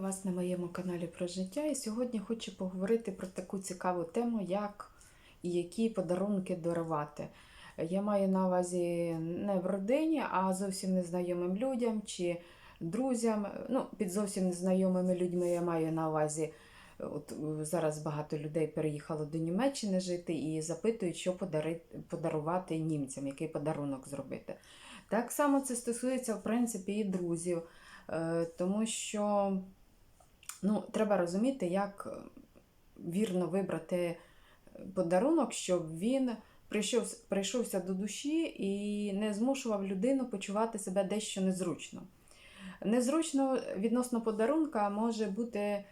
вас на моєму каналі про життя. І сьогодні хочу поговорити про таку цікаву тему, як і які подарунки дарувати. Я маю на увазі не в родині, а зовсім незнайомим людям чи друзям. Ну, під зовсім незнайомими людьми я маю на увазі. От зараз багато людей переїхало до Німеччини жити і запитують, що подари- подарувати німцям, який подарунок зробити. Так само це стосується, в принципі, і друзів. Е, Тому що ну, треба розуміти, як е, вірно вибрати подарунок, щоб він прийшов, прийшовся до душі і не змушував людину почувати себе дещо незручно. Незручно відносно подарунка може бути е,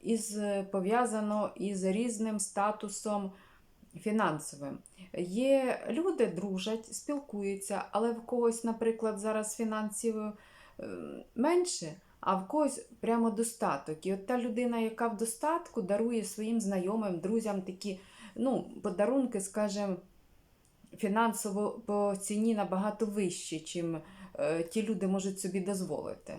із, пов'язано із різним статусом фінансовим. Є люди дружать, спілкуються, але в когось, наприклад, зараз фінансів е, менше, а в когось прямо достаток. І от та людина, яка в достатку, дарує своїм знайомим, друзям такі ну, подарунки, скажімо, фінансово по ціні набагато вищі, чим е, ті люди можуть собі дозволити.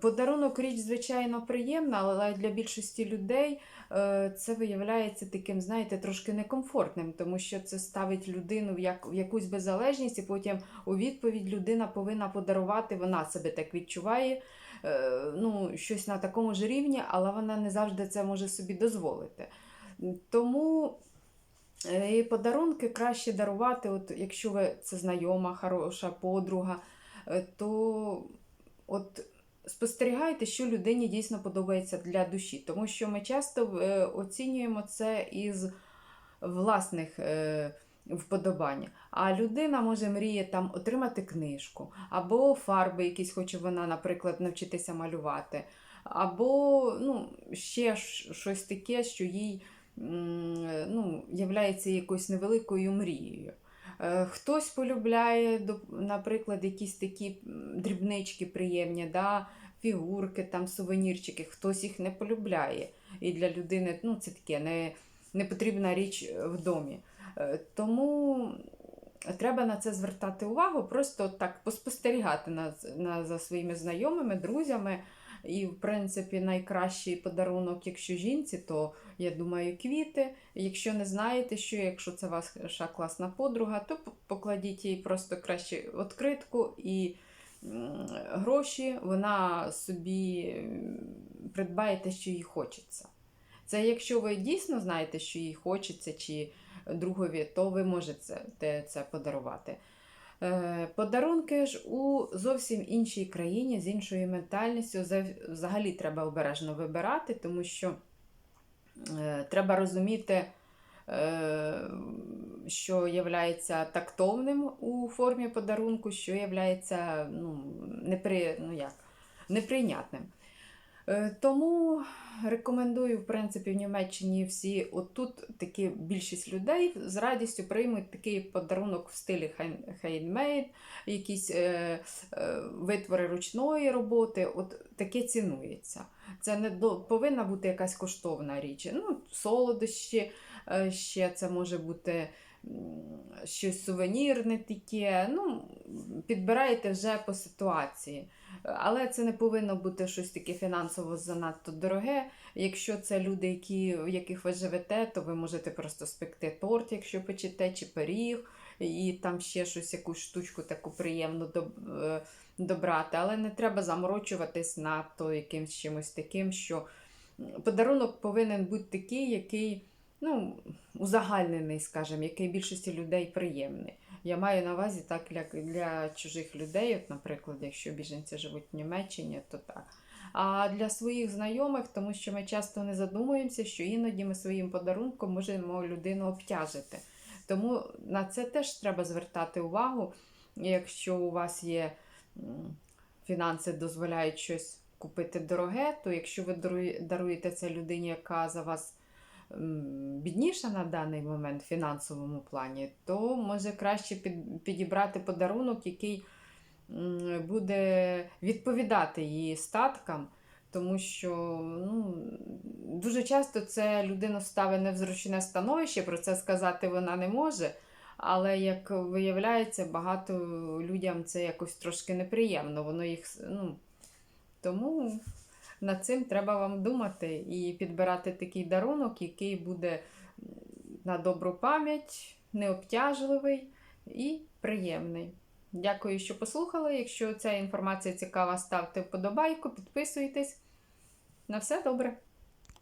Подарунок річ, звичайно, приємна, але для більшості людей е, це виявляється таким, знаєте, трошки некомфортним, тому що це ставить людину в, як, в якусь беззалежність, і потім у відповідь людина повинна подарувати, вона себе так відчуває. Е, Ну, щось на такому ж рівні, але вона не завжди це може собі дозволити. Тому е, і подарунки краще дарувати, от якщо ви це знайома, хороша подруга, е, то от спостерігайте, що людині дійсно подобається для душі. Тому що ми часто оцінюємо це із власних вподобань. А людина може мріє там отримати книжку, або фарби якісь хоче вона, наприклад, навчитися малювати, або ну, ще щось таке, що їй ну, являється якоюсь невеликою мрією. Е, Хтось полюбляє, наприклад, якісь такі дрібнички приємні, да? фігурки, там, сувенірчики, хтось їх не полюбляє. І для людини ну, це таке не потрібна річ в домі. Е, Тому треба на це звертати увагу, просто так поспостерігати на, на, за своїми знайомими, друзями. І, в принципі, найкращий подарунок, якщо жінці, то я думаю, квіти. Якщо не знаєте, що якщо це ваша класна подруга, то покладіть їй просто краще відкритку і гроші, вона собі придбає те, що їй хочеться. Це якщо ви дійсно знаєте, що їй хочеться, чи другові, то ви можете це, подарувати. Е, Подарунки ж у зовсім іншій країні, з іншою ментальністю, взагалі треба обережно вибирати, тому що е, треба розуміти, е, що є тактовним у формі подарунку, що є ну, непри, ну, неприйнятним. Е, Тому рекомендую, в принципі, в Німеччині всі, отут такі більшість людей з радістю приймуть такий подарунок в стилі хендмейд, якісь е, е, витвори ручної роботи. От таке цінується. Це не до, повинна бути якась коштовна річ. Ну, солодощі, е, ще це може бути щось сувенірне таке. Ну, підбираєте вже по ситуації. Але це не повинно бути щось таке фінансово занадто дороге. Якщо це люди, які, в яких ви живете, то ви можете просто спекти торт, якщо печете, чи пиріг, і там ще щось, якусь штучку таку приємну е, добрати. Але не треба заморочуватись надто якимсь чимось таким, що подарунок повинен бути такий, який ну, узагальнений, скажімо, який більшості людей приємний. Я маю на увазі так для, для чужих людей, от, наприклад, якщо біженці живуть в Німеччині, то так. А для своїх знайомих, тому що ми часто не задумуємося, що іноді ми своїм подарунком можемо людину обтяжити. Тому на це теж треба звертати увагу. Якщо у вас є фінанси, дозволяють щось купити дороге, то якщо ви даруєте це людині, яка за вас бідніша на даний момент в фінансовому плані, то може краще підібрати подарунок, який буде відповідати її статкам. Тому що ну, дуже часто це людину ставить не в зручне становище, про це сказати вона не може. Але як виявляється, багато людям це якось трошки неприємно. Воно їх ну, тому над цим треба вам думати і підбирати такий дарунок, який буде на добру пам'ять, необтяжливий і приємний. Дякую, що послухали. Якщо ця інформація цікава, ставте вподобайку, підписуйтесь. На все добре!